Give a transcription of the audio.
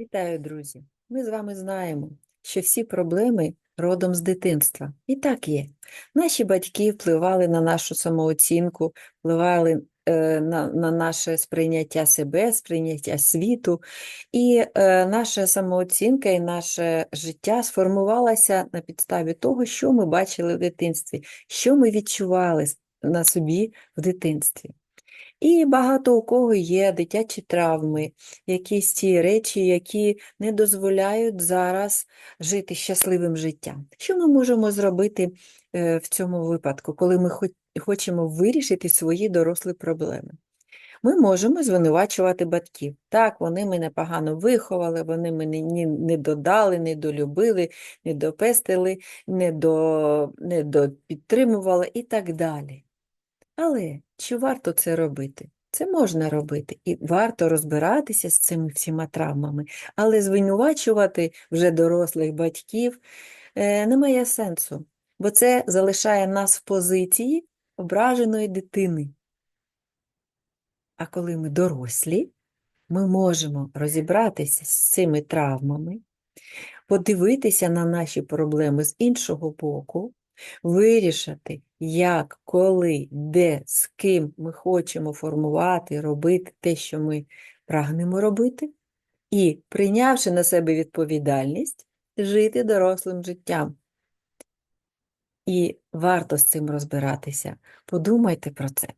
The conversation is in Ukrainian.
Вітаю, друзі! Ми з вами знаємо, що всі проблеми родом з дитинства. І так є. Наші батьки впливали на нашу самооцінку, впливали е, на, на наше сприйняття себе, сприйняття світу. І е, наша самооцінка і наше життя сформувалося на підставі того, що ми бачили в дитинстві, що ми відчували на собі в дитинстві. І багато у кого є дитячі травми, якісь ті речі, які не дозволяють зараз жити щасливим життям. Що ми можемо зробити е, в цьому випадку, коли ми хочемо вирішити свої дорослі проблеми? Ми можемо звинувачувати батьків. Так, вони мене погано виховали, вони мене ні- не додали, не долюбили, не допестили, не, до, не допідтримували і так далі. Але чи варто це робити? Це можна робити, і варто розбиратися з цими всіма травмами, але звинувачувати вже дорослих батьків е, немає сенсу, бо це залишає нас в позиції ображеної дитини. А коли ми дорослі, ми можемо розібратися з цими травмами, подивитися на наші проблеми з іншого боку, вирішити, як, коли, де, з ким ми хочемо формувати, робити те, що ми прагнемо робити, і, прийнявши на себе відповідальність, жити дорослим життям. І варто з цим розбиратися. Подумайте про це.